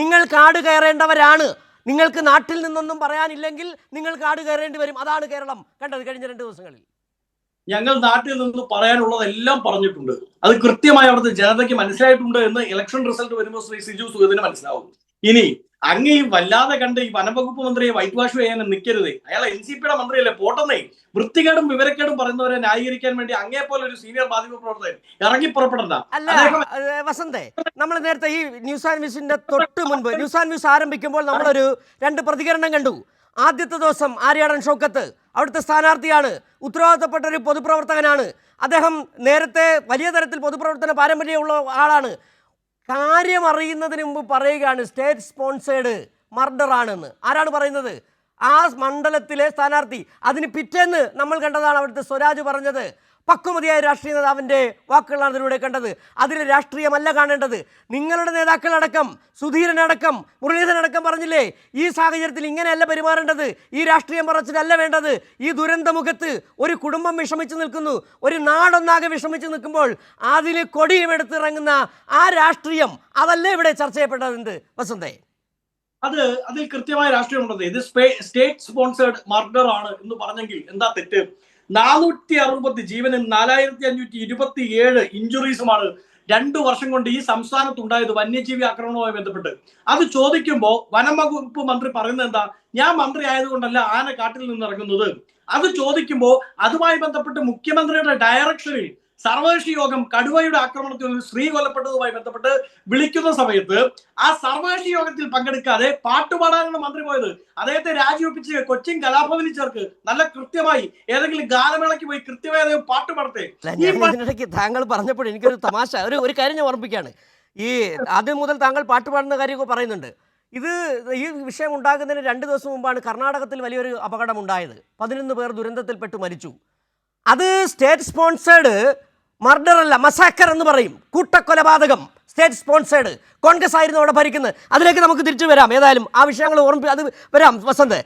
നിങ്ങൾ കാട് കയറേണ്ടവരാണ്. നിങ്ങൾക്ക് നാട്ടിൽ നിന്നൊന്നും പറയാനില്ലെങ്കിൽ നിങ്ങൾ കാട് കയറേണ്ടി വരും. അതാണ് കേരളം. കണ്ടത് കഴിഞ്ഞ രണ്ട് ദിവസങ്ങളിൽ. ഞങ്ങൾ നാട്ടിൽ നിന്ന് പറയാനുള്ളതെല്ലാം പറഞ്ഞിട്ടുണ്ട്. അത് കൃത്യമായി അവിടുത്തെ ജനതയ്ക്ക് മനസ്സിലായിട്ടുണ്ട് എന്ന് ഇലക്ഷൻ റിസൾട്ട് വരുമ്പോൾ ശ്രീ സിജു സുഗതിന് മനസ്സിലാവും ഇനി അങ്ങ് ഈ വല്ലാതെ കണ്ട് ഈ വനംവകുപ്പ് മന്ത്രിയെ വൈറ്റ് വാഷ് ചെയ്യാൻ നിൽക്കരുതേ അയാൾ എൻ സി പിയുടെ മന്ത്രിയല്ലേ? പോട്ടെന്നേ. വൃത്തികേടും വിവരക്കേടും പറയുന്നവരെ ന്യായീകരിക്കാൻ വേണ്ടി അങ്ങേ പോലെ ഒരു സീനിയർ മാധ്യമ പ്രവർത്തകൻ ഇറങ്ങി പുറപ്പെടണ്ട. അല്ല വസന്തേ നമ്മൾ നേരത്തെ ഈ ന്യൂസ് ആൻഡ് ന്യൂസിന്റെ തൊട്ട് മുൻപ് ന്യൂസ് ആൻഡ് ന്യൂസ് ആരംഭിക്കുമ്പോൾ നമ്മളൊരു രണ്ട് പ്രതികരണം കണ്ടു. ആദ്യത്തെ ദിവസം ആര്യാടൻ ഷോക്കത്ത് അവിടുത്തെ സ്ഥാനാർത്ഥിയാണ് ഉത്തരവാദിത്തപ്പെട്ട ഒരു പൊതുപ്രവർത്തകനാണ്. അദ്ദേഹം നേരത്തെ വലിയ തരത്തിൽ പൊതുപ്രവർത്തന പാരമ്പര്യമുള്ള ആളാണ്. കാര്യം അറിയുന്നതിന് മുമ്പ് പറയുകയാണ് സ്റ്റേറ്റ് സ്പോൺസേഡ് മർഡറാണെന്ന്. ആരാണ് പറയുന്നത്? ആ മണ്ഡലത്തിലെ സ്ഥാനാർത്ഥി. അതിന് പിറ്റേന്ന് നമ്മൾ കണ്ടതാണ് അവിടുത്തെ സ്വരാജ് പറഞ്ഞത്. പക്വമതിയായ രാഷ്ട്രീയ നേതാവിന്റെ വാക്കുകളാണ് അതിലൂടെ കണ്ടത്. അതിൽ രാഷ്ട്രീയമല്ല കാണേണ്ടത്. നിങ്ങളുടെ നേതാക്കളടക്കം സുധീരനടക്കം മുരളീധരനടക്കം പറഞ്ഞില്ലേ ഈ സാഹചര്യത്തിൽ ഇങ്ങനെയല്ല പെരുമാറേണ്ടത്. ഈ രാഷ്ട്രീയം പറച്ചിലല്ല വേണ്ടത്. ഈ ദുരന്തമുഖത്ത് ഒരു കുടുംബം വിഷമിച്ച് നിൽക്കുന്നു. ഒരു നാടൊന്നാകെ വിഷമിച്ച് നിൽക്കുമ്പോൾ അതിൽ കൊടിയും എടുത്തിറങ്ങുന്ന ആ രാഷ്ട്രീയം അതല്ലേ ഇവിടെ ചർച്ച ചെയ്യപ്പെട്ടതെന്ത് വസന്തേ? അത് അതിൽ കൃത്യമായ രാഷ്ട്രീയമുണ്ടത് ഇത് സ്റ്റേറ്റ് സ്പോൺസേഡ് മർഡർ ആണ് എന്ന് പറഞ്ഞെങ്കിൽ എന്താ തെറ്റ്? നാനൂറ്റി അറുപത് ജീവനും നാലായിരത്തി അഞ്ഞൂറ്റി ഇരുപത്തി ഏഴ് ഇഞ്ചുറീസുമാണ് രണ്ടു വർഷം കൊണ്ട് ഈ സംസ്ഥാനത്ത് ഉണ്ടായത് വന്യജീവി ആക്രമണവുമായി ബന്ധപ്പെട്ട്. അത് ചോദിക്കുമ്പോൾ വനം വകുപ്പ് മന്ത്രി പറയുന്നത് എന്താ? ഞാൻ മന്ത്രി ആയതുകൊണ്ടല്ല ആന കാട്ടിൽ നിന്ന് ഇറങ്ങുന്നത്. അത് ചോദിക്കുമ്പോൾ അതുമായി ബന്ധപ്പെട്ട് മുഖ്യമന്ത്രിയുടെ ഡയറക്ഷനിൽ സർവകക്ഷി യോഗം കടുവയുടെ ആക്രമണത്തിൽ ഒരു സ്ത്രീ കൊല്ലപ്പെട്ടതുമായി ബന്ധപ്പെട്ട് വിളിക്കുന്ന സമയത്ത് ആ സർവകക്ഷി യോഗത്തിൽ പങ്കെടുക്കാതെ പാട്ടുപാടാനാണ് മന്ത്രി പോയത്. അദ്ദേഹത്തെ രാജിവെപ്പിച്ച് കൊച്ചിൻ കലാഭവനിൽ ചേർക്ക് നല്ല കൃത്യമായി ഏതെങ്കിലും ഗാനമേളയ്ക്ക് പോയി കൃത്യമായി അദ്ദേഹം പാട്ട് പാടത്തെ ഇതിനിടയ്ക്ക് താങ്കൾ പറഞ്ഞപ്പോൾ എനിക്കൊരു തമാശ ഒരു ഒരു കാര്യം ഞാൻ ഓർമ്മിക്കുകയാണ്. ഈ ആദ്യം മുതൽ താങ്കൾ പാട്ടുപാടുന്ന കാര്യമൊക്കെ പറയുന്നുണ്ട്. ഇത് ഈ വിഷയം ഉണ്ടാകുന്നതിന് രണ്ട് ദിവസം മുമ്പാണ് കർണാടകത്തിൽ വലിയൊരു അപകടം ഉണ്ടായത് പതിനൊന്ന് പേർ ദുരന്തത്തിൽപ്പെട്ട് മരിച്ചു. അത് സ്റ്റേറ്റ് സ്പോൺസേഡ് മർഡർ അല്ല മസാക്കർ എന്ന് പറയും. കൂട്ടക്കൊലപാതകം. സ്റ്റേറ്റ് സ്പോൺസേഡ് കോൺഗ്രസ് ആയിരുന്നു അവിടെ ഭരിക്കുന്നത്. അതിലേക്ക് നമുക്ക് തിരിച്ചു വരാം. ഏതായാലും ആ വിഷയങ്ങൾ ഓർമ്മ അത് വരാം. വസന്ത്.